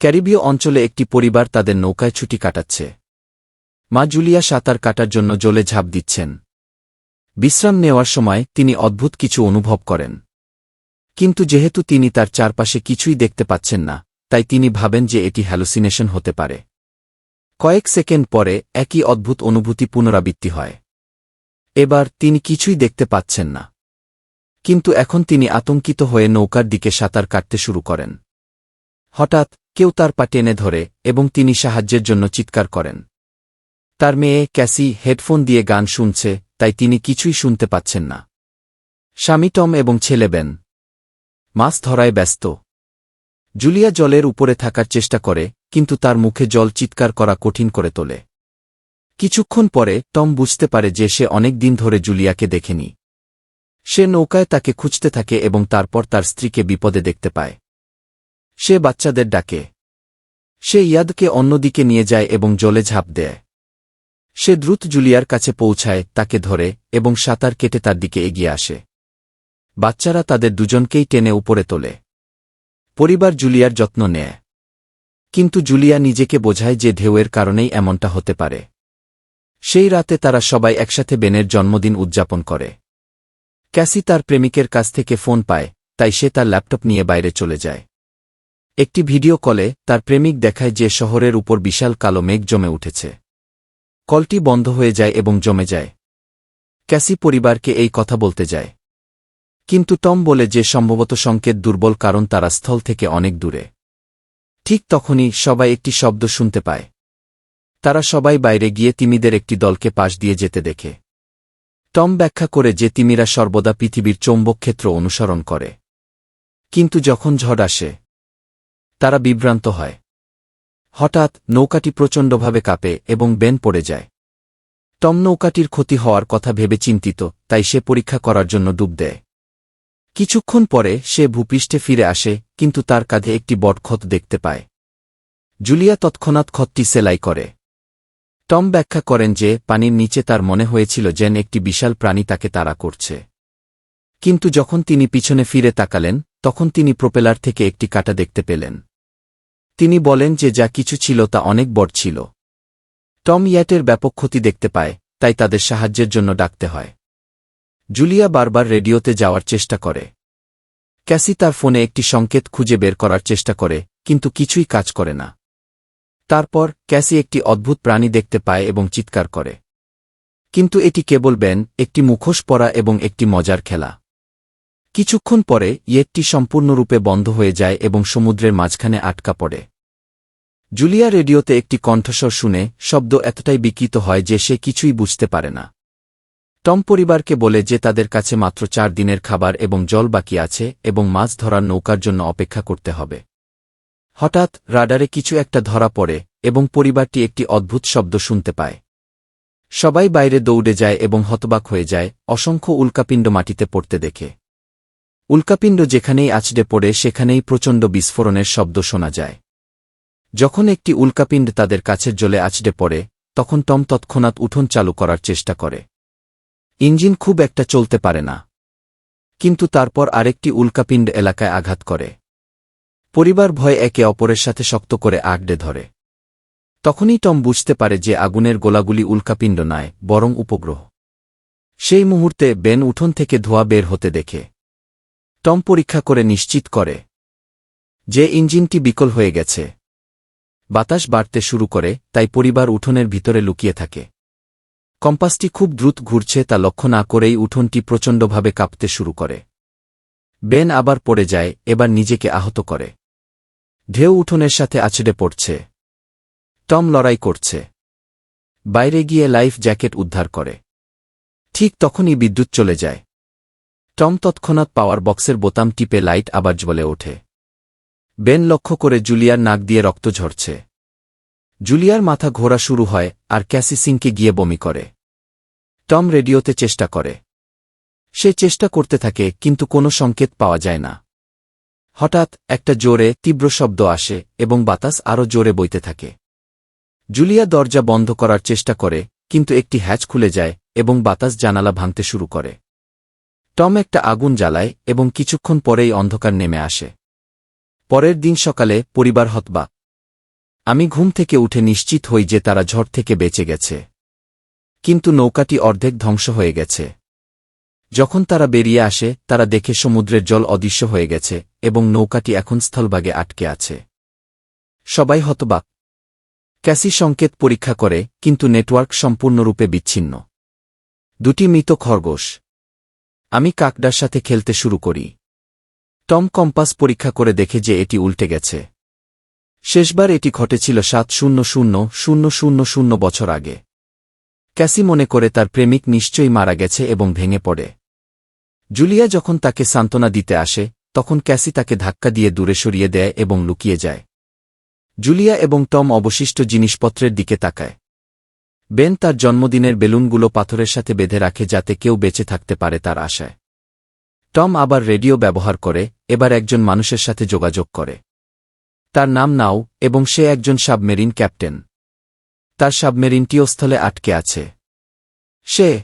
ক্যারিবীয় অঞ্চলে একটি পরিবার তাদের নৌকায় ছুটি কাটাচ্ছে। মা জুলিয়া সাঁতার কাটার জন্য জলে ঝাঁপ দিচ্ছেন। বিশ্রাম নেওয়ার সময় তিনি অদ্ভুত কিছু অনুভব করেন। কিন্তু যেহেতু তিনি তার চারপাশে কিছুই দেখতে পাচ্ছেন না, তাই তিনি ভাবেন যে এটি হ্যালুসিনেশন হতে পারে। কয়েক সেকেন্ড পরে একই অদ্ভুত অনুভূতি পুনরাবৃত্তি হয়। এবার তিনি কিছুই দেখতে পাচ্ছেন না। কিন্তু এখন তিনি আতঙ্কিত হয়ে নৌকার দিকে সাঁতার কাটতে শুরু করেন। হঠাৎ কেউ তার পা টেনে ধরে এবং তিনি সাহায্যের জন্য চিৎকার করেন। তার মেয়ে ক্যাসি হেডফোন দিয়ে গান শুনছে, তাই তিনি কিছুই শুনতে পাচ্ছেন না। স্বামী টম এবং ছেলে বেন। মাছ ধরায় ব্যস্ত। জুলিয়া জলের উপরে থাকার চেষ্টা করে, কিন্তু তার মুখে জল চিৎকার করা কঠিন করে তোলে। কিছুক্ষণ পরে টম বুঝতে পারে যে সে অনেক দিন ধরে জুলিয়াকে দেখেনি। সে নৌকায় তাকে খুঁজতে থাকে এবং তারপর তার স্ত্রীকে বিপদে দেখতে পায়। সে বাচ্চাদের ডাকে। সে ইয়াদকে অন্যদিকে নিয়ে যায় এবং জলে ঝাঁপ দেয়। সে দ্রুত জুলিয়ার কাছে পৌঁছায়, তাকে ধরে এবং সাঁতার কেটে তার দিকে এগিয়ে আসে। বাচ্চারা তাদের দুজনকেই টেনে উপরে তোলে। পরিবার জুলিয়ার যত্ন নেয়। কিন্তু জুলিয়া নিজেকে বোঝায় যে ঢেউয়ের কারণেই এমনটা হতে পারে। সেই রাতে তারা সবাই একসাথে বেনের জন্মদিন উদযাপন করে। ক্যাসি তার প্রেমিকের কাছ থেকে ফোন পায়, তাই সে তার ল্যাপটপ নিয়ে বাইরে চলে যায়। একটি ভিডিও কলে তার প্রেমিক দেখায় যে শহরের উপর বিশাল কালো মেঘ জমে উঠেছে। কলটি বন্ধ হয়ে যায় এবং জমে যায়। ক্যাসি পরিবারকে এই কথা বলতে যায়। কিন্তু টম বলে যে সম্ভবত সংকেত দুর্বল কারণ তারা স্থল থেকে অনেক দূরে। ঠিক তখনই সবাই একটি শব্দ শুনতে পায়। তারা সবাই বাইরে গিয়ে তিমিদের একটি দলকে পাশ দিয়ে যেতে দেখে। টম ব্যাখ্যা করে যে তিমিরা সর্বদা পৃথিবীর চৌম্বক ক্ষেত্র অনুসরণ করে। কিন্তু যখন ঝড় আসে তারা বিভ্রান্ত হয়। হঠাৎ নৌকাটি প্রচণ্ডভাবে কাঁপে এবং বেন পড়ে যায়। টম নৌকাটির ক্ষতি হওয়ার কথা ভেবে চিন্তিত, তাই সে পরীক্ষা করার জন্য ডুব দেয়। কিছুক্ষণ পরে সে ভূপৃষ্ঠে ফিরে আসে, কিন্তু তার কাঁধে একটি বটক্ষত দেখতে পায়। জুলিয়া তৎক্ষণাৎ ক্ষতটি সেলাই করে। টম ব্যাখ্যা করেন যে, পানির নিচে তার মনে হয়েছিল যেন একটি বিশাল প্রাণী তাকে তাড়া করছে। কিন্তু যখন তিনি পিছনে ফিরে তাকালেন, তখন তিনি প্রোপেলার থেকে একটি কাটা দেখতে পেলেন। তিনি বলেন যে যা কিছু ছিল তা অনেক বড় ছিল। টম ইয়াটের ব্যাপক ক্ষতি দেখতে পায়, তাই তাদের সাহায্যের জন্য ডাকতে হয়। জুলিয়া বারবার রেডিওতে যাওয়ার চেষ্টা করে। ক্যাসি তার ফোনে একটি সংকেত খুঁজে বের করার চেষ্টা করে, কিন্তু কিছুই কাজ করে না। তারপর ক্যাসি একটি অদ্ভুত প্রাণী দেখতে পায় এবং চিৎকার করে। কিন্তু এটি কেবল ব্যান একটি মুখোশ পরা এবং একটি মজার খেলা। কিছুক্ষণ পরে ইয়েটটি সম্পূর্ণরূপে বন্ধ হয়ে যায় এবং সমুদ্রের মাঝখানে আটকা পড়ে। জুলিয়া রেডিওতে একটি কণ্ঠস্বর শুনে শব্দ এতটাই বিকৃত হয় যে সে কিছুই বুঝতে পারে না। টম পরিবারকে বলে যে তাদের কাছে মাত্র চার দিনের খাবার এবং জল বাকি আছে এবং মাছ ধরার নৌকার জন্য অপেক্ষা করতে হবে। হঠাৎ রাডারে কিছু একটা ধরা পড়ে এবং পরিবারটি একটি অদ্ভুত শব্দ শুনতে পায়। সবাই বাইরে দৌড়ে যায় এবং হতবাক হয়ে যায়, অসংখ্য উল্কাপিণ্ড মাটিতে পড়তে দেখে। উল্কাপিণ্ড যেখানেই আছড়ে পড়ে, সেখানেই প্রচণ্ড বিস্ফোরণের শব্দ শোনা যায়। যখন একটি উল্কাপিণ্ড তাদের কাছের জলে আছড়ে পড়ে, তখন টম তৎক্ষণাৎ উঠোন চালু করার চেষ্টা করে। ইঞ্জিন খুব একটা চলতে পারে না। কিন্তু তারপর আরেকটি উল্কাপিণ্ড এলাকায় আঘাত করে। পরিবার ভয় একে অপরের সাথে শক্ত করে আগড়ে ধরে। তখনই টম বুঝতে পারে যে আগুনের গোলাগুলি উল্কাপিণ্ড নয়, বরং উপগ্রহ। সেই মুহূর্তে বেন উঠোন থেকে ধোয়া বের হতে দেখে। টম পরীক্ষা করে নিশ্চিত করে যে ইঞ্জিনটি বিকল হয়ে গেছে। বাতাস বাড়তে শুরু করে, তাই পরিবার উঠোনের ভিতরে লুকিয়ে থাকে। কম্পাসটি খুব দ্রুত ঘুরছে, তা লক্ষ্য না করেই উঠোনটি প্রচণ্ডভাবে কাঁপতে শুরু করে। বেন আবার পড়ে যায়, এবার নিজেকে আহত করে। ঢেউ উঠোনের সাথে আছড়ে পড়ছে। টম লড়াই করছে। বাইরে গিয়ে লাইফ জ্যাকেট উদ্ধার করে। ঠিক তখনই বিদ্যুৎ চলে যায়। টম তৎক্ষণাৎ পাওয়ার বক্সের বোতাম টিপে লাইট আবার জ্বলে ওঠে। বেন লক্ষ্য করে জুলিয়ার নাক দিয়ে রক্ত ঝরছে। জুলিয়ার মাথা ঘোরা শুরু হয় আর ক্যাসি সিংকে গিয়ে বমি করে। টম রেডিওতে চেষ্টা করে। সে চেষ্টা করতে থাকে, কিন্তু কোনো সংকেত পাওয়া যায় না। হঠাৎ একটা জোরে তীব্র শব্দ আসে এবং বাতাস আরও জোরে বইতে থাকে। জুলিয়া দরজা বন্ধ করার চেষ্টা করে, কিন্তু একটি হ্যাচ খুলে যায় এবং বাতাস জানালা ভাঙতে শুরু করে। টম একটা আগুন জ্বালায় এবং কিছুক্ষণ পরেই অন্ধকার নেমে আসে। পরের দিন সকালে পরিবার হতবা। আমি ঘুম থেকে উঠে নিশ্চিত হই যে তারা ঝড় থেকে বেঁচে গেছে। কিন্তু নৌকাটি অর্ধেক ধ্বংস হয়ে গেছে। যখন তারা বেরিয়ে আসে, তারা দেখে সমুদ্রের জল অদৃশ্য হয়ে গেছে এবং নৌকাটি এখন স্থলভাগে আটকে আছে। সবাই হতবাক ক্যাসি সংকেত পরীক্ষা করে, কিন্তু নেটওয়ার্ক সম্পূর্ণরূপে বিচ্ছিন্ন। দুটি মৃত খরগোশ। আমি কাকডার সাথে খেলতে শুরু করি। টম কম্পাস পরীক্ষা করে দেখে যে এটি উল্টে গেছে। শেষবার এটি ঘটেছিল সাত শূন্য শূন্য শূন্য শূন্য শূন্য বছর আগে। ক্যাসি মনে করে তার প্রেমিক নিশ্চয়ই মারা গেছে এবং ভেঙে পড়ে। জুলিয়া যখন তাকে সান্ত্বনা দিতে আসে, তখন ক্যাসি তাকে ধাক্কা দিয়ে দূরে সরিয়ে দেয় এবং লুকিয়ে যায়। জুলিয়া এবং টম অবশিষ্ট জিনিসপত্রের দিকে তাকায়। বেন তার জন্মদিনের বেলুনগুলো পাথরের সাথে বেঁধে রাখে যাতে কেউ বেঁচে থাকতে পারে তার আশায়। টম আবার রেডিও ব্যবহার করে, এবার একজন মানুষের সাথে যোগাযোগ করে। তার নাম নাও, এবং সে একজন সাবমেরিন ক্যাপ্টেন। তার সাবমেরিনটিও স্থলে আটকে আছে। সে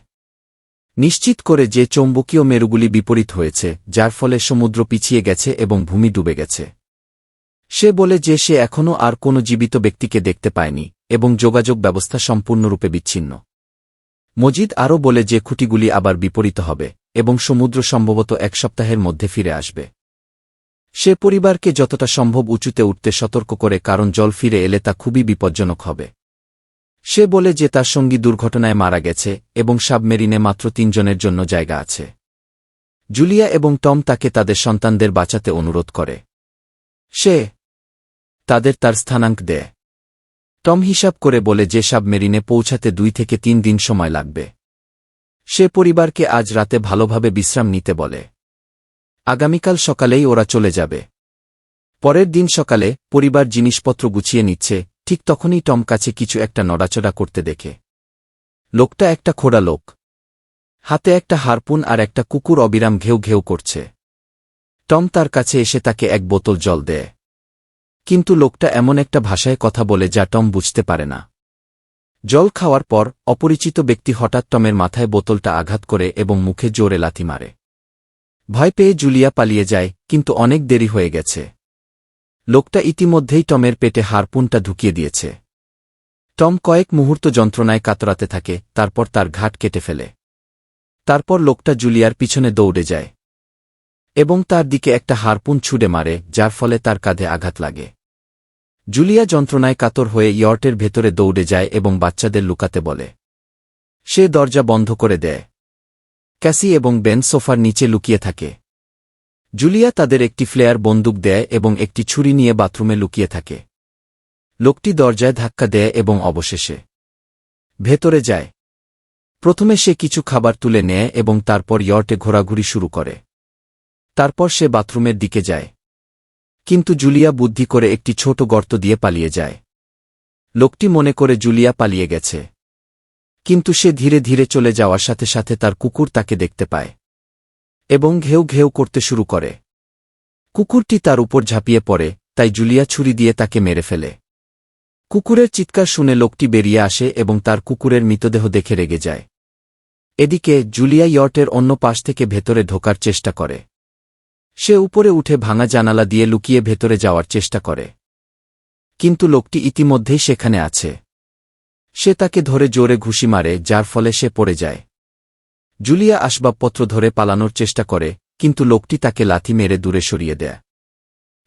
নিশ্চিত করে যে চৌম্বকীয় মেরুগুলি বিপরীত হয়েছে, যার ফলে সমুদ্র পিছিয়ে গেছে এবং ভূমি ডুবে গেছে। সে বলে যে সে এখনও আর কোনো জীবিত ব্যক্তিকে দেখতে পায়নি এবং যোগাযোগ ব্যবস্থা সম্পূর্ণরূপে বিচ্ছিন্ন। মজিদ আরও বলে যে খুঁটিগুলি আবার বিপরীত হবে এবং সমুদ্র সম্ভবত এক সপ্তাহের মধ্যে ফিরে আসবে। সে পরিবারকে যতটা সম্ভব উঁচুতে উঠতে সতর্ক করে কারণ জল ফিরে এলে তা খুবই বিপজ্জনক হবে। সে বলে যে তার সঙ্গী দুর্ঘটনায় মারা গেছে এবং সাবমেরিনে মাত্র তিনজনের জন্য জায়গা আছে। জুলিয়া এবং টম তাকে তাদের সন্তানদের বাঁচাতে অনুরোধ করে। সে তাদের তার স্থানাঙ্ক দেয় টম হিসাব করে বলে যে সাবমেরিনে পৌঁছাতে দুই থেকে তিন দিন সময় লাগবে। সে পরিবারকে আজ রাতে ভালোভাবে বিশ্রাম নিতে বলে। আগামীকাল সকালেই ওরা চলে যাবে। পরের দিন সকালে পরিবার জিনিসপত্র গুছিয়ে নিচ্ছে, ঠিক তখনই টম কাছে কিছু একটা নড়াচড়া করতে দেখে। লোকটা একটা খোড়া লোক। হাতে একটা হারপুন আর একটা কুকুর অবিরাম ঘেউ ঘেউ করছে। টম তার কাছে এসে তাকে এক বোতল জল দেয়। কিন্তু লোকটা এমন একটা ভাষায় কথা বলে যা টম বুঝতে পারে না। জল খাওয়ার পর, অপরিচিত ব্যক্তি হঠাৎ টমের মাথায় বোতলটা আঘাত করে এবং মুখে জোরে লাথি মারে। ভয় পেয়ে জুলিয়া পালিয়ে যায়, কিন্তু অনেক দেরি হয়ে গেছে। লোকটা ইতিমধ্যেই টমের পেটে হারপুনটা ঢুকিয়ে দিয়েছে। টম কয়েক মুহূর্ত যন্ত্রণায় কাতরাতে থাকে, তারপর তার ঘাট কেটে ফেলে। তারপর লোকটা জুলিয়ার পিছনে দৌড়ে যায়। এবং তার দিকে একটা হারপুন ছুড়ে মারে, যার ফলে তার কাঁধে আঘাত লাগে। জুলিয়া যন্ত্রণায় কাতর হয়ে ইয়র্টের ভেতরে দৌড়ে যায় এবং বাচ্চাদের লুকাতে বলে, সে দরজা বন্ধ করে দেয়। ক্যাসি এবং বেন সোফার নিচে লুকিয়ে থাকে। জুলিয়া তাদের একটি ফ্লেয়ার বন্দুক দেয় এবং একটি ছুরি নিয়ে বাথরুমে লুকিয়ে থাকে। লোকটি দরজায় ধাক্কা দেয় এবং অবশেষে ভেতরে যায়। প্রথমে সে কিছু খাবার তুলে নেয় এবং তারপর ইয়র্টে ঘোরাঘুরি শুরু করে। তারপর সে বাথরুমের দিকে যায়। কিন্তু জুলিয়া বুদ্ধি করে একটি ছোট গর্ত দিয়ে পালিয়ে যায়। লোকটি মনে করে জুলিয়া পালিয়ে গেছে। কিন্তু সে ধীরে ধীরে চলে যাওয়ার সাথে সাথে তার কুকুর তাকে দেখতে পায় এবং ঘেউ ঘেউ করতে শুরু করে। কুকুরটি তার উপর ঝাঁপিয়ে পড়ে, তাই জুলিয়া ছুরি দিয়ে তাকে মেরে ফেলে। কুকুরের চিৎকার শুনে লোকটি বেরিয়ে আসে এবং তার কুকুরের মৃতদেহ দেখে রেগে যায়। এদিকে জুলিয়া ইয়র্টের অন্য পাশ থেকে ভেতরে ঢোকার চেষ্টা করে। সে উপরে উঠে ভাঙা জানালা দিয়ে লুকিয়ে ভেতরে যাওয়ার চেষ্টা করে। কিন্তু লোকটি ইতিমধ্যেই সেখানে আছে। সে তাকে ধরে জোরে ঘুষি মারে, যার ফলে সে পড়ে যায়। জুলিয়া আসবাবপত্র ধরে পালানোর চেষ্টা করে, কিন্তু লোকটি তাকে লাথি মেরে দূরে সরিয়ে দেয়।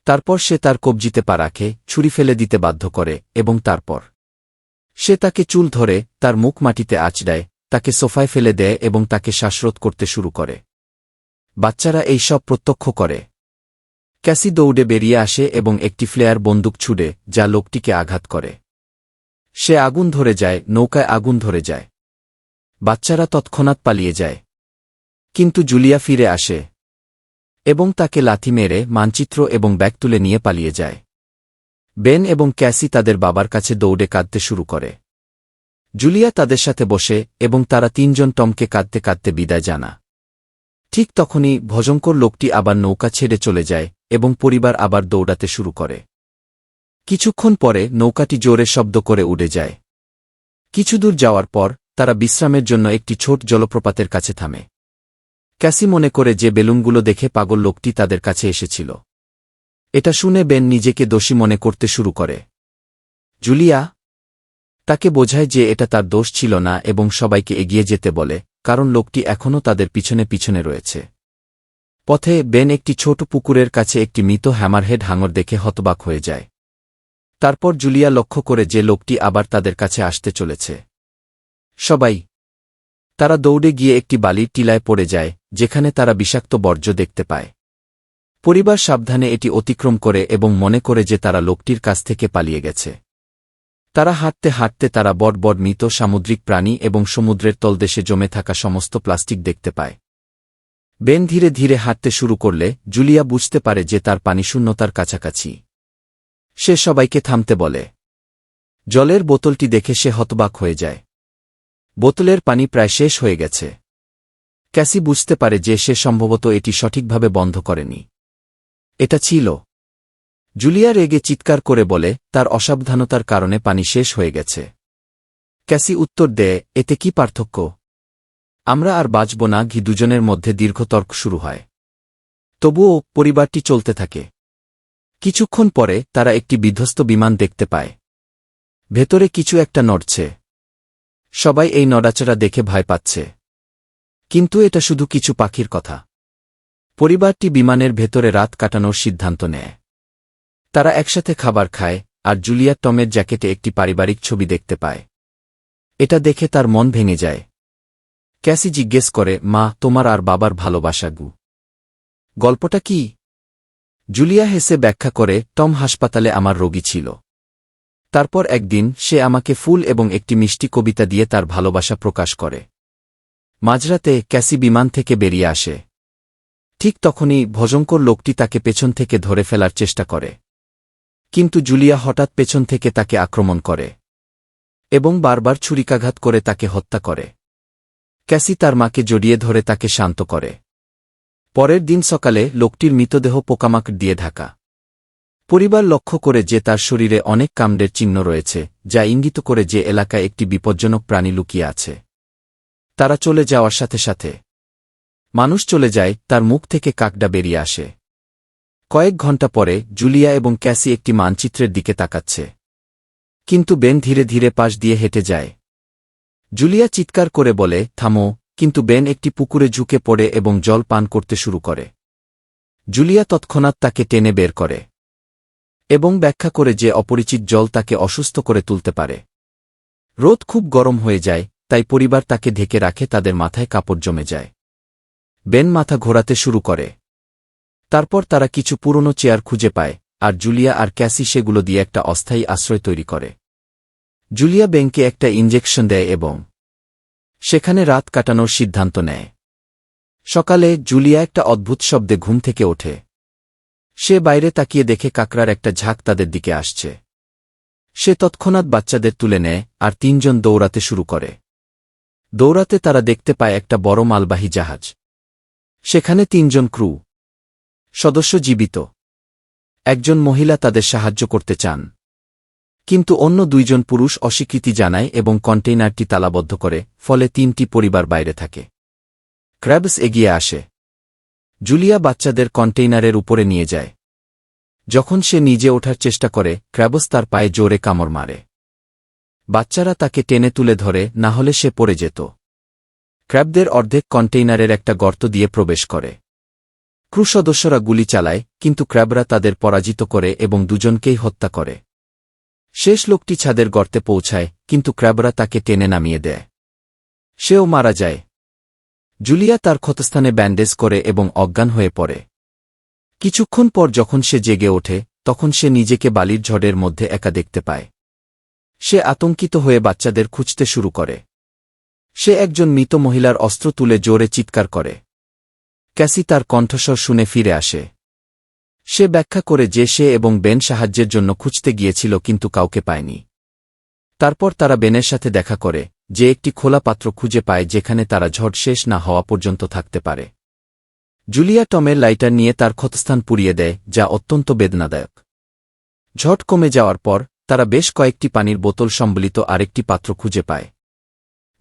তারপর সে তার কবজিতে পা রাখে, ছুরি ফেলে দিতে বাধ্য করে, এবং তারপর সে তাকে চুল ধরে, তার মুখ মাটিতে আঁচড়ায়, তাকে সোফায় ফেলে দেয় এবং তাকে শ্বাসরোধ করতে শুরু করে। বাচ্চারা এই সব প্রত্যক্ষ করে। ক্যাসি দৌড়ে বেরিয়ে আসে এবং একটি ফ্লেয়ার বন্দুক ছুড়ে, যা লোকটিকে আঘাত করে। সে আগুন ধরে যায়, নৌকায় আগুন ধরে যায়। বাচ্চারা তৎক্ষণাৎ পালিয়ে যায়। কিন্তু জুলিয়া ফিরে আসে এবং তাকে লাথি মেরে, মানচিত্র এবং ব্যাগ তুলে নিয়ে পালিয়ে যায়। বেন এবং ক্যাসি তাদের বাবার কাছে দৌড়ে কাঁদতে শুরু করে। জুলিয়া তাদের সাথে বসে এবং তারা তিনজন টমকে কাঁদতে কাঁদতে বিদায় জানা। ঠিক তখনই ভজঙ্কর লোকটি আবার নৌকা ছেড়ে চলে যায় এবং পরিবার আবার দৌড়াতে শুরু করে। কিছুক্ষণ পরে নৌকাটি জোরে শব্দ করে উড়ে যায়। কিছুদূর যাওয়ার পর তারা বিশ্রামের জন্য একটি ছোট জলপ্রপাতের কাছে থামে। ক্যাসি মনে করে যে বেলুনগুলো দেখে পাগল লোকটি তাদের কাছে এসেছিল। এটা শুনে বেন নিজেকে দোষী মনে করতে শুরু করে। জুলিয়া, তাকে বোঝায় যে এটা তার দোষ ছিল না এবং সবাইকে এগিয়ে যেতে বলে। কারণ লোকটি এখনও তাদের পিছনে পিছনে রয়েছে। পথে বেন একটি ছোট পুকুরের কাছে একটি মৃত হ্যামারহেড হাঙর দেখে হতবাক হয়ে যায়। তারপর জুলিয়া লক্ষ্য করে যে লোকটি আবার তাদের কাছে আসতে চলেছে। সবাই, তারা দৌড়ে গিয়ে একটি বালির টিলায় পড়ে যায়, যেখানে তারা বিষাক্ত বর্জ্য দেখতে পায়। পরিবার সাবধানে এটি অতিক্রম করে এবং মনে করে যে তারা লোকটির কাছ থেকে পালিয়ে গেছে। তারা হাঁটতে হাঁটতে তারা বড় মৃত সামুদ্রিক প্রাণী এবং সমুদ্রের তলদেশে জমে থাকা সমস্ত প্লাস্টিক দেখতে পায়। বেন ধীরে ধীরে হাঁটতে শুরু করলে জুলিয়া বুঝতে পারে যে তার পানিশূন্যতার কাছাকাছি। সে সবাইকে থামতে বলে। জলের বোতলটি দেখে সে হতবাক হয়ে যায়। বোতলের পানি প্রায় শেষ হয়ে গেছে। ক্যাসি বুঝতে পারে যে সে সম্ভবত এটি সঠিকভাবে বন্ধ করেনি। এটা ছিল জুলিয়া রেগে চিৎকার করে বলে, তার অসাবধানতার কারণে পানি শেষ হয়ে গেছে। ক্যাসি উত্তর দেয়, এতে কি পার্থক্য? আমরা আর বাঁচব না, ঘি দুজনের মধ্যে দীর্ঘ তর্ক শুরু হয়। তবুও পরিবারটি চলতে থাকে। কিছুক্ষণ পরে তারা একটি বিধ্বস্ত বিমান দেখতে পায়। ভেতরে কিছু একটা নড়ছে। সবাই এই নড়াচড়া দেখে ভয় পাচ্ছে। কিন্তু এটা শুধু কিছু পাখির কথা। পরিবারটি বিমানের ভেতরে রাত কাটানোর সিদ্ধান্ত নেয়। তারা একসাথে খাবার খায়, আর জুলিয়া টমের জ্যাকেটে একটি পারিবারিক ছবি দেখতে পায়। এটা দেখে তার মন ভেঙে যায়। ক্যাসি জিজ্ঞেস করে, মা, তোমার আর বাবার ভালোবাসা গু? গল্পটা কি? জুলিয়া হেসে ব্যাখ্যা করে, টম হাসপাতালে আমার রোগী ছিল। তারপর একদিন সে আমাকে ফুল এবং একটি মিষ্টি কবিতা দিয়ে তার ভালোবাসা প্রকাশ করে। মাঝরাতে ক্যাসি বিমান থেকে বেরিয়ে আসে। ঠিক তখনই ভজঙ্কর লোকটি তাকে পেছন থেকে ধরে ফেলার চেষ্টা করে। কিন্তু জুলিয়া হঠাৎ পেছন থেকে তাকে আক্রমণ করে এবং বারবার ছুরিকাঘাত করে তাকে হত্যা করে। ক্যাসি তার মাকে জড়িয়ে ধরে তাকে শান্ত করে। পরের দিন সকালে লোকটির মৃতদেহ পোকামাকড় দিয়ে ঢাকা। পরিবার লক্ষ্য করে যে তার শরীরে অনেক কামড়ের চিহ্ন রয়েছে, যা ইঙ্গিত করে যে এলাকায় একটি বিপজ্জনক প্রাণী লুকিয়ে আছে। তারা চলে যাওয়ার সাথে সাথে। মানুষ চলে যায়, তার মুখ থেকে কাকডা বেরিয়ে আসে। কয়েক ঘণ্টা পরে জুলিয়া এবং ক্যাসি একটি মানচিত্রের দিকে তাকাচ্ছে। কিন্তু বেন ধীরে ধীরে পাশ দিয়ে হেঁটে যায়। জুলিয়া চিৎকার করে বলে, থামো। কিন্তু বেন একটি পুকুরে ঝুঁকে পড়ে এবং জল পান করতে শুরু করে। জুলিয়া তৎক্ষণাৎ তাকে টেনে বের করে এবং ব্যাখ্যা করে যে অপরিচিত জল তাকে অসুস্থ করে তুলতে পারে। রোদ খুব গরম হয়ে যায়, তাই পরিবার তাকে ঢেকে রাখে, তাদের মাথায় কাপড় জমে যায়। বেন মাথা ঘোরাতে শুরু করে। তারপর তারা কিছু পুরনো চেয়ার খুঁজে পায়, আর জুলিয়া আর ক্যাসি সেগুলো দিয়ে একটা অস্থায়ী আশ্রয় তৈরি করে। জুলিয়া ব্যাংকে একটা ইঞ্জেকশন দেয় এবং সেখানে রাত কাটানোর সিদ্ধান্ত নেয়। সকালে জুলিয়া একটা অদ্ভুত শব্দে ঘুম থেকে ওঠে। সে বাইরে তাকিয়ে দেখে কাকড়ার একটা ঝাঁক তাদের দিকে আসছে। সে তৎক্ষণাৎ বাচ্চাদের তুলে নেয় আর তিনজন দৌড়াতে শুরু করে। দৌড়াতে তারা দেখতে পায় একটা বড় মালবাহী জাহাজ। সেখানে তিনজন ক্রু। সদস্য জীবিত। একজন মহিলা তাদের সাহায্য করতে চান। কিন্তু অন্য দুইজন পুরুষ অস্বীকৃতি জানায় এবং কন্টেইনারটি তালাবদ্ধ করে, ফলে তিনটি পরিবার বাইরে থাকে। ক্র্যাবস এগিয়ে আসে। জুলিয়া বাচ্চাদের কন্টেইনারের উপরে নিয়ে যায়। যখন সে নিজে ওঠার চেষ্টা করে, ক্র্যাবস তার পায়ে জোরে কামড় মারে। বাচ্চারা তাকে টেনে তুলে ধরে, না হলে সে পড়ে যেত। ক্র্যাবদের অর্ধেক কন্টেইনারের একটা গর্ত দিয়ে প্রবেশ করে। ক্রু সদস্যরা গুলি চালায়, কিন্তু ক্র্যাবরা তাদের পরাজিত করে এবং দুজনকেই হত্যা করে। শেষ লোকটি ছাদের গর্তে পৌঁছায়, কিন্তু ক্র্যাবরা তাকে টেনে নামিয়ে দেয়। সেও মারা যায়। জুলিয়া তার ক্ষতস্থানে ব্যান্ডেজ করে এবং অজ্ঞান হয়ে পড়ে। কিছুক্ষণ পর যখন সে জেগে ওঠে, তখন সে নিজেকে বালির ঝড়ের মধ্যে একা দেখতে পায়। সে আতঙ্কিত হয়ে বাচ্চাদের খুঁজতে শুরু করে। সে একজন মৃত মহিলার অস্ত্র তুলে জোরে চিৎকার করে। ক্যাসি তার কণ্ঠস্বর শুনে ফিরে আসে। সে ব্যাখ্যা করে যে সে এবং বেন সাহায্যের জন্য খুঁজতে গিয়েছিল কিন্তু কাউকে পায়নি। তারপর তারা বেনের সাথে দেখা করে, যে একটি খোলা পাত্র খুঁজে পায় যেখানে তারা ঝড় শেষ না হওয়া পর্যন্ত থাকতে পারে। জুলিয়া টমের লাইটার নিয়ে তার ক্ষতস্থান পুড়িয়ে দেয়, যা অত্যন্ত বেদনাদায়ক। ঝট কমে যাওয়ার পর, তারা বেশ কয়েকটি পানির বোতল সম্বলিত আরেকটি পাত্র খুঁজে পায়।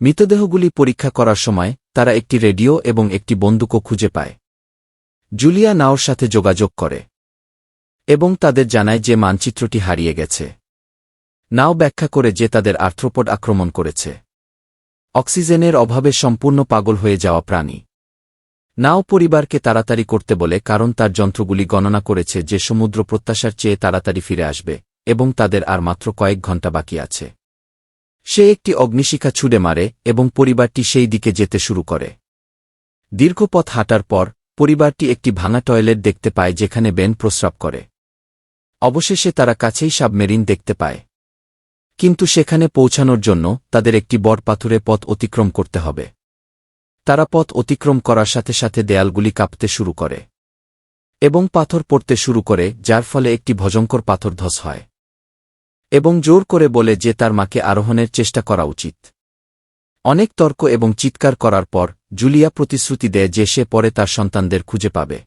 মৃতদেহগুলি পরীক্ষা করার সময় তারা একটি রেডিও এবং একটি বন্দুকও খুঁজে পায়। জুলিয়া নাওর সাথে যোগাযোগ করে এবং তাদের জানায় যে মানচিত্রটি হারিয়ে গেছে। নাও ব্যাখ্যা করে যে তাদের আর্থ্রোপড আক্রমণ করেছে। অক্সিজেনের অভাবে সম্পূর্ণ পাগল হয়ে যাওয়া প্রাণী। নাও পরিবারকে তাড়াতাড়ি করতে বলে কারণ তার যন্ত্রগুলি গণনা করেছে যে সমুদ্র প্রত্যাশার চেয়ে তাড়াতাড়ি ফিরে আসবে এবং তাদের আর মাত্র কয়েক ঘণ্টা বাকি আছে। সে একটি অগ্নিশিখা ছুড়ে মারে এবং পরিবারটি সেই দিকে যেতে শুরু করে। দীর্ঘ পথ হাঁটার পর, পরিবারটি একটি ভাঙা টয়লেট দেখতে পায় যেখানে বেন প্রস্রাব করে। অবশেষে তারা কাছেই সাবমেরিন দেখতে পায়। কিন্তু সেখানে পৌঁছানোর জন্য তাদের একটি বড় পাথুরে পথ অতিক্রম করতে হবে। তারা পথ অতিক্রম করার সাথে সাথে দেয়ালগুলি কাঁপতে শুরু করে এবং পাথর পড়তে শুরু করে, যার ফলে একটি ভজঙ্কর পাথর ধস হয়। এবং জোর করে বলে যে তার মাকে আরোহণের চেষ্টা করা উচিত। অনেক তর্ক এবং চিৎকার করার পর, জুলিয়া প্রতিশ্রুতি দেয় যে সে পরে তার সন্তানদের খুঁজে পাবে।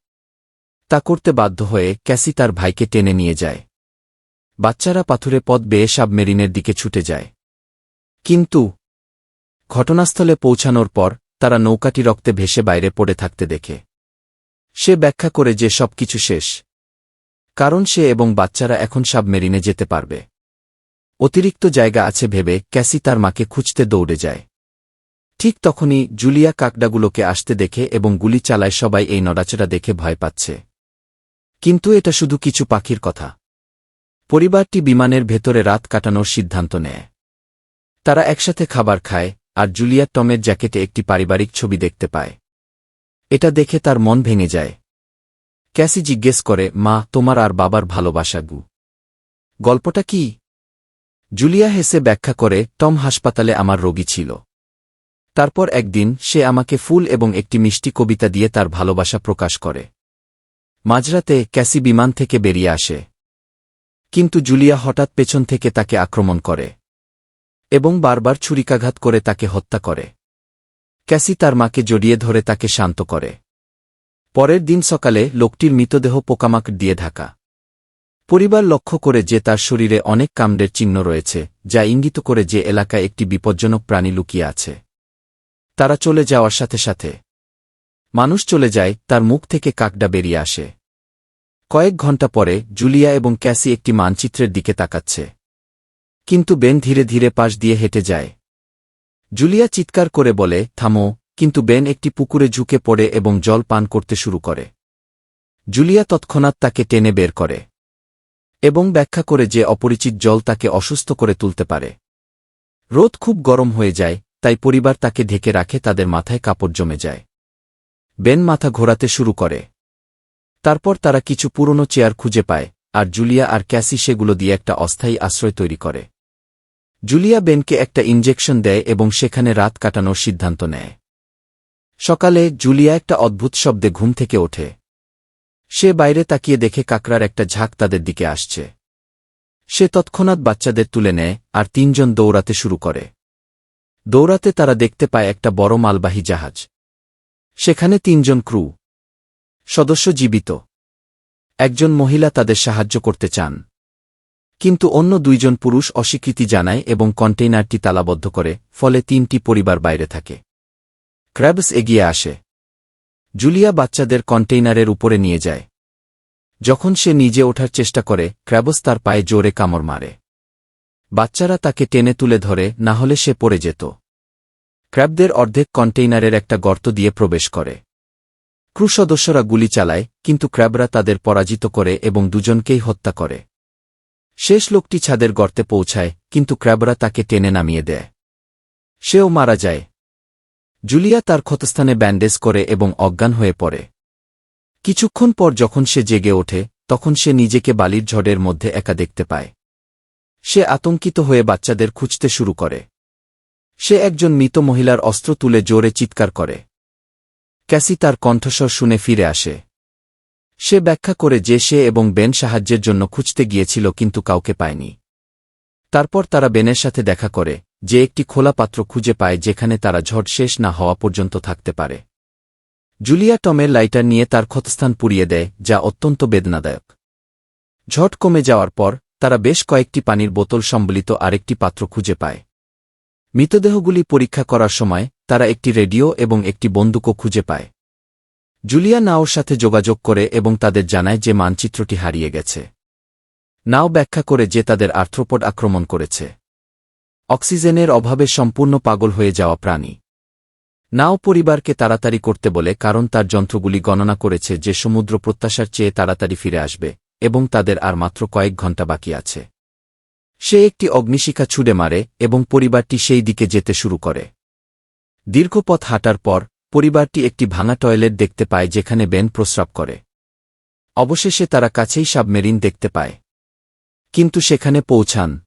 তা করতে বাধ্য হয়ে ক্যাসি তার ভাইকে টেনে নিয়ে যায়। বাচ্চারা পাথুরে পথ বেয়ে সাবমেরিনের দিকে ছুটে যায়। কিন্তু ঘটনাস্থলে পৌঁছানোর পর, তারা নৌকাটি রক্তে ভেসে বাইরে পড়ে থাকতে দেখে। সে ব্যাখ্যা করে যে সব কিছু শেষ। কারণ সে এবং বাচ্চারা এখন সাবমেরিনে যেতে পারবে। অতিরিক্ত জায়গা আছে ভেবে ক্যাসি তার মাকে খুঁজতে দৌড়ে যায়। ঠিক তখনই জুলিয়া কাকডাগুলোকে আসতে দেখে এবং গুলি চালায় সবাই এই নড়াচড়া দেখে ভয় পাচ্ছে। কিন্তু এটা শুধু কিছু পাখির কথা। পরিবারটি বিমানের ভেতরে রাত কাটানোর সিদ্ধান্ত নেয়। তারা একসাথে খাবার খায়, আর জুলিয়া টমের জ্যাকেটে একটি পারিবারিক ছবি দেখতে পায়। এটা দেখে তার মন ভেঙে যায়। ক্যাসি জিজ্ঞেস করে, মা, তোমার আর বাবার ভালোবাসা গু। গল্পটা কি? জুলিয়া হেসে ব্যাখ্যা করে, টম হাসপাতালে আমার রোগী ছিল। তারপর একদিন সে আমাকে ফুল এবং একটি মিষ্টি কবিতা দিয়ে তার ভালোবাসা প্রকাশ করে। মাঝরাতে ক্যাসি বিমান থেকে বেরিয়ে আসে। কিন্তু জুলিয়া হঠাৎ পেছন থেকে তাকে আক্রমণ করে এবং বারবার ছুরিকাঘাত করে তাকে হত্যা করে। ক্যাসি তার মাকে জড়িয়ে ধরে তাকে শান্ত করে। পরের দিন সকালে লোকটির মৃতদেহ পোকামাক দিয়ে ঢাকা। পরিবার লক্ষ্য করে যে তার শরীরে অনেক কামড়ের চিহ্ন রয়েছে, যা ইঙ্গিত করে যে এলাকায় একটি বিপজ্জনক প্রাণী লুকিয়ে আছে। তারা চলে যাওয়ার সাথে সাথে মানুষ চলে যায়, তার মুখ থেকে কাকডা বেরিয়ে আসে। কয়েক ঘণ্টা পরে, জুলিয়া এবং ক্যাসি একটি মানচিত্রের দিকে তাকাচ্ছে। কিন্তু বেন ধীরে ধীরে পাশ দিয়ে হেঁটে যায়। জুলিয়া চিৎকার করে বলে, থামো। কিন্তু বেন একটি পুকুরে ঝুঁকে পড়ে এবং জল পান করতে শুরু করে। জুলিয়া তৎক্ষণাৎ তাকে টেনে বের করে। এবং ব্যাখ্যা করে যে অপরিচিত জল তাকে অসুস্থ করে তুলতে পারে। রোদ খুব গরম হয়ে যায়, তাই পরিবার তাকে ঢেকে রাখে, তাদের মাথায় কাপড় জমে যায়। বেন মাথা ঘোরাতে শুরু করে। তারপর তারা কিছু পুরনো চেয়ার খুঁজে পায়, আর জুলিয়া আর ক্যাসি সেগুলো দিয়ে একটা অস্থায়ী আশ্রয় তৈরি করে। জুলিয়া বেনকে একটা ইনজেকশন দেয় এবং সেখানে রাত কাটানোর সিদ্ধান্ত নেয়। সকালে জুলিয়া একটা অদ্ভুত শব্দে ঘুম থেকে ওঠে। সে বাইরে তাকিয়ে দেখে কাকরার একটা ঝাঁক তাদের দিকে আসছে। সে তৎক্ষণাৎ বাচ্চাদের তুলে নেয় আর তিনজন দৌড়াতে শুরু করে। দৌড়াতে তারা দেখতে পায় একটা বড় মালবাহী জাহাজ। সেখানে তিনজন ক্রু। সদস্য জীবিত। একজন মহিলা তাদের সাহায্য করতে চান। কিন্তু অন্য দুইজন পুরুষ অস্বীকৃতি জানায় এবং কন্টেইনারটি তালাবদ্ধ করে, ফলে তিনটি পরিবার বাইরে থাকে। ক্র্যাবস এগিয়ে আসে। জুলিয়া বাচ্চাদের কন্টেইনারের উপরে নিয়ে যায়। যখন সে নিজে ওঠার চেষ্টা করে, ক্র্যাবস তার পায়ে জোরে কামড় মারে। বাচ্চারা তাকে টেনে তুলে ধরে, না হলে সে পড়ে যেত। ক্র্যাবদের অর্ধেক কন্টেইনারের একটা গর্ত দিয়ে প্রবেশ করে। ক্রু সদস্যরা গুলি চালায়, কিন্তু ক্র্যাবরা তাদের পরাজিত করে এবং দুজনকেই হত্যা করে। শেষ লোকটি ছাদের গর্তে পৌঁছায়, কিন্তু ক্র্যাবরা তাকে টেনে নামিয়ে দেয়। সেও মারা যায় জুলিয়া তার ক্ষতস্থানে ব্যান্ডেজ করে এবং অজ্ঞান হয়ে পড়ে। কিছুক্ষণ পর যখন সে জেগে ওঠে, তখন সে নিজেকে বালির ঝড়ের মধ্যে একা দেখতে পায়। সে আতঙ্কিত হয়ে বাচ্চাদের খুঁজতে শুরু করে। সে একজন মৃত মহিলার অস্ত্র তুলে জোরে চিৎকার করে। ক্যাসি তার কণ্ঠস্বর শুনে ফিরে আসে। সে ব্যাখ্যা করে যে সে এবং বেন সাহায্যের জন্য খুঁজতে গিয়েছিল কিন্তু কাউকে পায়নি। তারপর তারা বেনের সাথে দেখা করে যে একটি খোলা পাত্র খুঁজে পায় যেখানে তারা ঝড় শেষ না হওয়া পর্যন্ত থাকতে পারে। জুলিয়া টমের লাইটার নিয়ে তার ক্ষতস্থান পুড়িয়ে দেয়, যা অত্যন্ত বেদনাদায়ক। ঝট কমে যাওয়ার পর, তারা বেশ কয়েকটি পানির বোতল সম্বলিত আরেকটি পাত্র খুঁজে পায়। মৃতদেহগুলি পরীক্ষা করার সময়, তারা একটি রেডিও এবং একটি বন্দুকও খুঁজে পায়। জুলিয়া নাওর সাথে যোগাযোগ করে এবং তাদের জানায় যে মানচিত্রটি হারিয়ে গেছে। নাও ব্যাখ্যা করে যে তাদের আর্থ্রোপড আক্রমণ করেছে। অক্সিজেনের অভাবে সম্পূর্ণ পাগল হয়ে যাওয়া প্রাণী। নাও পরিবারকে তাড়াতাড়ি করতে বলে, কারণ তার যন্ত্রগুলি গণনা করেছে যে সমুদ্র প্রত্যাশার চেয়ে তাড়াতাড়ি ফিরে আসবে, এবং তাদের আর মাত্র কয়েক ঘণ্টা বাকি আছে। সে একটি অগ্নিশিখা ছুড়ে মারে, এবং পরিবারটি সেই দিকে যেতে শুরু করে। দীর্ঘ পথ হাঁটার পর, পরিবারটি একটি ভাঙা টয়লেট দেখতে পায়, যেখানে বেন প্রস্রাব করে। অবশেষে তারা কাছেই সাবমেরিন দেখতে পায়। কিন্তু সেখানে পৌঁছান।